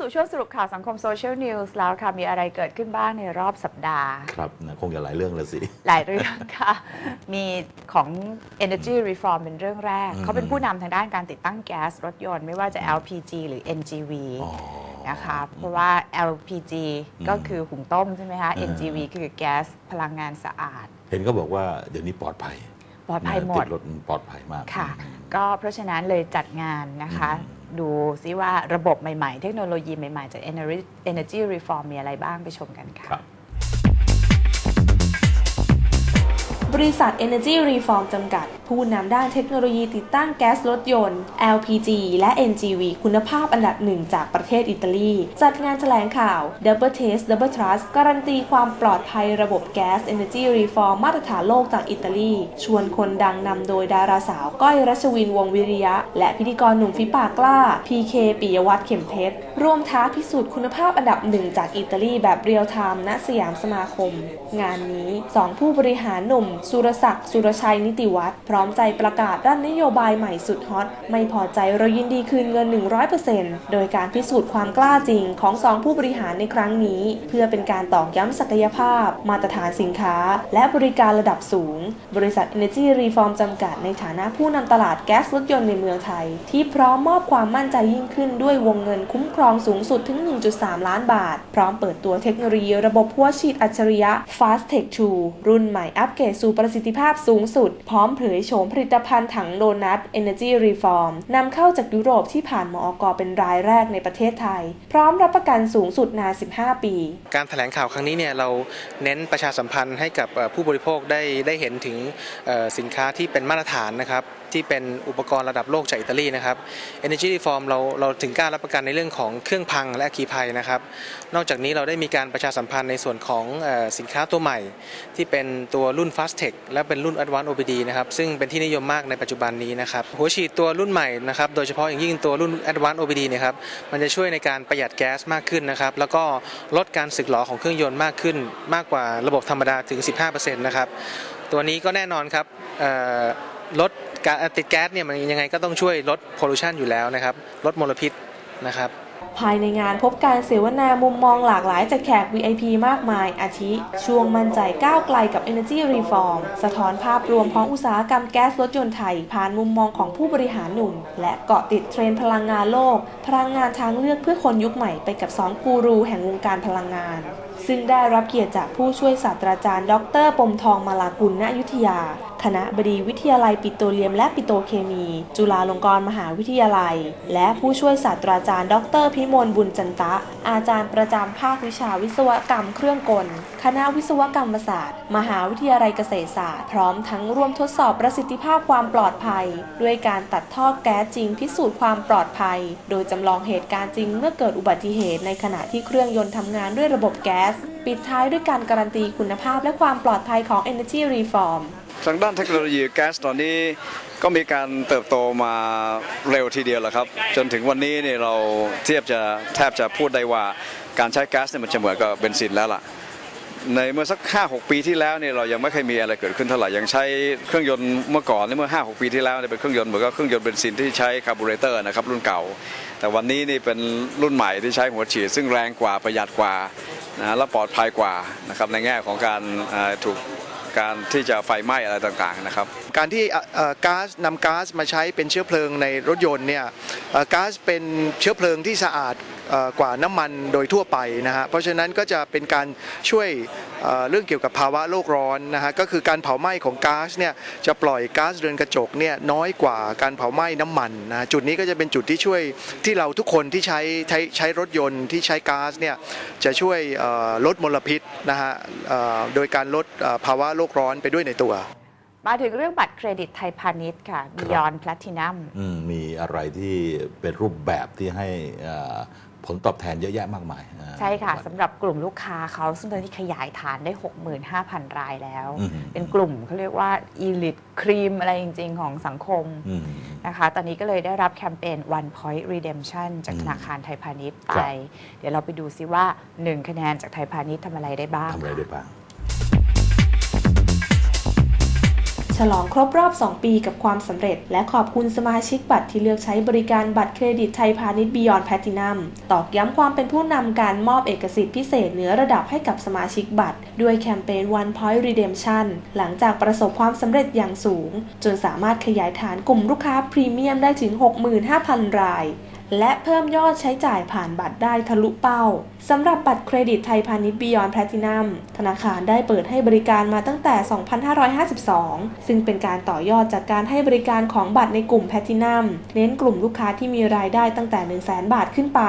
เข้าสู่ช่วงสรุปข่าวสังคมโซเชียลนิวส์แล้วค่ะ มีอะไรเกิดขึ้นบ้างในรอบสัปดาห์ ครับนะคงจะหลายเรื่องเลยสิ หลายเรื่องค่ะ มีของ Energy Reform เป็นเรื่องแรกอืมเขาเป็นผู้นำทางด้านการติดตั้งแก๊สรถยนต์ไม่ว่าจะ LPG หรือ NGV อ๋อนะคะเพราะว่า LPG อืมก็คือหุงต้มใช่ไหมคะอ่า NGV คือแก๊สพลังงานสะอาด เห็นเขาบอกว่าเดี๋ยวนี้ปลอดภัย ปลอดภัยหมติดดรถปลอดภัยมากค่ะอืมก็เพราะฉะนั้นเลยจัดงานนะคะอืม ดูซิว่าระบบใหม่ๆ เทคโนโลยีใหม่ๆ จาก Energy Energy Reform มีอะไรบ้างไปชมกันค่ะครับบริษัท Energy Reform จำกัด ผู้นำด้านเทคโนโลยีติดตั้งแก๊สรถยนต์ LPG และ NGV คุณภาพอันดับหนึ่งจากประเทศอิตาลี จัดงานแถลงข่าว Double Taste Double Trust การันตีความปลอดภัยระบบแก๊ส Energy Reform มาตรฐานโลกจากอิตาลี ชวนคนดังนำโดยดาราสาวก้อยรัชวินวงวิริยะ และพิธีกรหนุ่มฝีปากล้า PK ปิยวัฒน์เข็มเพชรร่วมท้าพิสูจน์คุณภาพอันดับหนึ่งจากอิตาลีแบบเรียลไทม์ณสยามสมาคม งานนี้สองผู้บริหารหนุ่ม สุรศักดิ์สุรชัยนิติวัฒน์พร้อม้อมใจประกาศด้านนโยบายใหม่สุดฮอต ไม่พอใจเรายินดีคืนเงิน 100%โดยการพิสูจน์ความกล้าจริงของสองผู้บริหารในครั้งนี้ เพื่อเป็นการตอกย้ำศักยภาพ มาตรฐานสินค้า และบริการระดับสูง บริษัท Energy Reform จำกัดในฐานะผู้นำตลาดแก๊สรถยนต์ในเมืองไทย ที่พร้อมมอบความมั่นใจยิ่งขึ้นด้วยวงเงินคุ้มครองสูงสุดถึง 1.3 ล้านบาท พร้อมเปิดตัวเทคโนโลยีระบบพัวฉีดอัจฉริยะ Fast Tech 2รุ่นใหม่อัปเกรดสู่ประสิทธิภาพสูงสุด พร้อมเผยโฉมผลิตภัณฑ์ถังโดนัท Energy Reform นำเข้าจากยุโรปที่ผ่านมอกเป็นรายแรกในประเทศไทย พร้อมรับประกันสูงสุดนาน 15 ปี การแถลงข่าวครั้งนี้เนี่ยเราเน้นประชาสัมพันธ์ให้กับผู้บริโภคได้ได้เห็นถึงสินค้าที่เป็นมาตรฐานนะครับที่เป็นอุปกรณ์ระดับโลกจากอิตาลีนะครับ Energy Reform เราเราถึงกล้ารับประกันในเรื่องของเครื่องพังและอัคคีภัยนะครับ นอกจากนี้เราได้มีการประชาสัมพันธ์ในส่วนของอสินค้าตัวใหม่ ที่เป็นตัวรุ่น Fast Tech และเป็นรุ่น Advanced OBD นะครับซึ่งเป็นที่นิยมมากในปัจจุบันนี้นะครับหัวฉีดตัวรุ่นใหม่นะครับโดยเฉพาะอย่างยิ่งตัวรุ่น Advanced OBD เนยครับมันจะช่วยในการประหยัดแก๊สมากขึ้นนะครับแล้วก็ลดการสึกหรอของเครื่องยนต์มากขึ้น มากกว่าระบบธรรมดาถึง 15%นะครับตัวนี้ก็แน่นอนครับลดการติดแก๊สเนี่ยมันยังไงก็ต้องช่วยลดพอลูชันอยู่แล้วนะครับลดมลพิษนะครับ ภายในงานพบการเสวนามุมมองหลากหลายจากแขก VIP มากมาย อาทิ ช่วงมั่นใจก้าวไกลกับ Energy Reform สะท้อนภาพรวมของอุตสาหกรรมแก๊สรถยนต์ไทย ผ่านมุมมองของผู้บริหารหนุ่ม และเกาะติดเทรนพลังงานโลก พลังงานทางเลือกเพื่อคนยุคใหม่ไปกับ2กูรูแห่งวงการพลังงาน ซึ่งได้รับเกียรติจากผู้ช่วยศาสตราจารย์ ดรปมทองมาลากุลณอยุธยา คณะบดีวิทยาลัยปิโตรเลียมและปิโตเคมี จุฬาลงกรณ์มหาวิทยาลัย และผู้ช่วยศาสตราจารย์ ดรพิมลบุญจันตะ อาจารย์ประจำภาควิชาวิศวกรรมเครื่องกล คณะวิศวกรรมศาสตร์ มหาวิทยาลัยเกษตรศาสตร์ พร้อมทั้งร่วมทดสอบประสิทธิภาพความปลอดภัย ด้วยการตัดท่อแก๊สจริงพิสูจน์ความปลอดภัย โดยจำลองเหตุการณ์จริงเมื่อเกิดอุบัติเหตุในขณะที่เครื่องยนต์ทำงานด้วยระบบแก๊สปิดท้ายด้วยการการันตีคุณภาพและความปลอดภัยของ Energy Reform ทางด้านเทคโนโลยีแก๊สตอนนี้ก็มีการเติบโตมาเร็วทีเดียวแหละครับ จนถึงวันนี้เนี่ยเราเทียบจะแทบจะพูดได้ว่าการใช้แก๊สเนี่ยมันจะเหมือนกับเบนซินแล้วล่ะในเมื่อสัก 5-6 ปีที่แล้วเนี่ยเรายังไม่เคยมีอะไรเกิดขึ้นเท่าไหร่ยังใช้เครื่องยนต์เมื่อก่อนในเมื่อ 5-6 ปีที่แล้วเนี่ยเป็นเครื่องยนต์เหมือนกับเครื่องยนต์เบนซินที่ใช้คาร์บูเรเตอร์นะครับรุ่นเก่า แต่วันนี้นี่เป็นรุ่นใหม่ที่ใช้หัวฉีด ซึ่งแรงกว่าประหยัดกว่านะและปลอดภัยกว่านะครับในแง่ของการถูก การที่จะไฟไหม้อะไรต่างๆนะครับการที่ก๊าซนำก๊าซมาใช้เป็นเชื้อเพลิงในรถยนต์เนี่ยก๊าซเป็นเชื้อเพลิงที่สะอาดกว่าน้ำมันโดยทั่วไปนะฮะเพราะฉะนั้นก็จะเป็นการช่วยเรื่องเกี่ยวกับภาวะโลกร้อนนะฮะก็คือการเผาไหม้ของก๊าซเนี่ยจะปล่อยก๊าซเรือนกระจกเนี่ยน้อยกว่าการเผาไหม้น้ำมันนะจุดนี้ก็จะเป็นจุดที่ช่วยที่เราทุกคนที่ใช้ใช้ใช้รถยนต์ที่ใช้ก๊าซเนี่ยจะช่วยลดมลพิษนะฮะโดยการลดภาวะโลกร้อนไปด้วยในตัว มาถึงเรื่องบัตรเครดิตไทยพาณิชย์ค่ะ Beyond Platinum อืมมีอะไรที่เป็นรูปแบบที่ให้เอ่อผลตอบแทนเยอะแยะมากมายอ่าใช่ค่ะสำหรับกลุ่มลูกค้าเขาซึ่งตอนนี้ขยายฐานได้ 65,000 รายแล้วอืมเป็นกลุ่มเขาเรียกว่า Elite Cream อะไรจริง ๆ ของสังคมอืมนะคะ ตอนนี้ก็เลยได้รับแคมเปญ One Point Redemption จากอืมธนาคารไทยพาณิชย์ครัไปบเดี๋ยวเราไปดูซิว่า 1 คะแนนจากไทยพาณิชย์ทำอะไรได้บ้างทำอะไรได้บ้าง ฉลองครบรอบ 2 ปีกับความสำเร็จ และขอบคุณสมาชิกบัตรที่เลือกใช้บริการบัตรเครดิตไทยพาณิชย์ Beyond Platinum ตอกย้ำความเป็นผู้นำการมอบเอกสิทธิ์พิเศษเหนือระดับให้กับสมาชิกบัตร ด้วยแคมเปญ One Point Redemption หลังจากประสบความสำเร็จอย่างสูง จนสามารถขยายฐานกลุ่มลูกค้าพรีเมียมได้ถึง 65,000 ราย และเพิ่มยอดใช้จ่ายผ่านบัตรได้ทะลุเป้าสำหรับบัตรเครดิตไทยพาณิชย์ Beyond Platinum ธนาคารได้เปิดให้บริการมาตั้งแต่ 2552 ซึ่งเป็นการต่อยอดจากการให้บริการของบัตรในกลุ่ม Platinum เน้นกลุ่มลูกค้าที่มีรายได้ตั้งแต่ 100,000 บาทขึ้นไป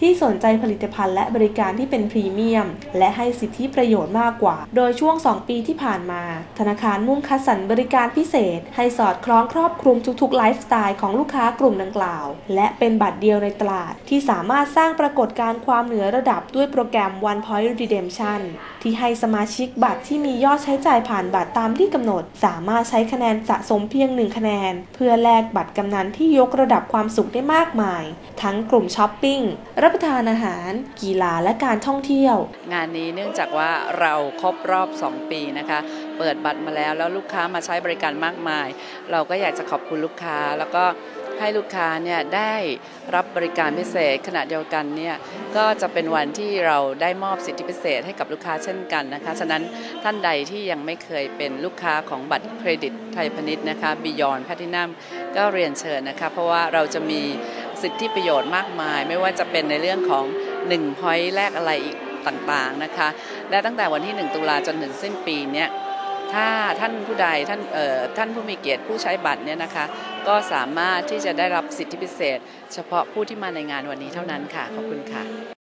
ที่สนใจผลิตภัณฑ์และบริการที่เป็นพรีเมียม และให้สิทธิประโยชน์มากกว่า โดยช่วง 2 ปีที่ผ่านมา ธนาคารมุ่งคัดสรรบริการพิเศษ ให้สอดคล้องครอบคลุมทุกๆไลฟ์สไตล์ของลูกค้ากลุ่มดังกล่าว และเป็นบัตรเดียวในตลาด ที่สามารถสร้างปรากฏการณ์ความเหนือระดับด้วยโปรแกรม One Point Redemption ที่ให้สมาชิกบัตรที่มียอดใช้จ่ายผ่านบัตรตามที่กำหนด สามารถใช้คะแนนสะสมเพียงหนึ่งคะแนน เพื่อแลกบัตรกำนันที่ยกระดับความสุขได้มากมาย ทั้งกลุ่มช้อปปิ้ง รับประทานอาหาร กีฬาและการท่องเที่ยว งานนี้เนื่องจากว่าเราครบรอบ 2 ปีนะคะ เปิดบัตรมาแล้วแล้วลูกค้ามาใช้บริการมากมาย เราก็อยากจะขอบคุณลูกค้าแล้วก็ ให้ลูกค้าเนี่ยได้รับบริการพิเศษขณะเดียวกันเนี่ยก็จะเป็นวันที่เราได้มอบสิทธิพิเศษให้กับลูกค้าเช่นกันนะคะ ฉะนั้นท่านใดที่ยังไม่เคยเป็นลูกค้าของบัตรเครดิตไทยพาณิชย์นะคะ Beyond Platinum ก็เรียนเชิญนะคะ เพราะว่าเราจะมีสิทธิประโยชน์มากมาย ไม่ว่าจะเป็นในเรื่องของ1 point แลกอะไรอีกต่างๆนะคะ และตั้งแต่วันที่ 1 ตุลาจนถึงสิ้นปีเนี้ย ถ้าท่านผู้ใดท่านเอ่อท่านผู้มีเกียรติผู้ใช้บัตรเนี่ยนะคะก็สามารถที่จะได้รับสิทธิพิเศษ เฉพาะผู้ที่มาในงานวันนี้เท่านั้นค่ะขอบคุณค่ะ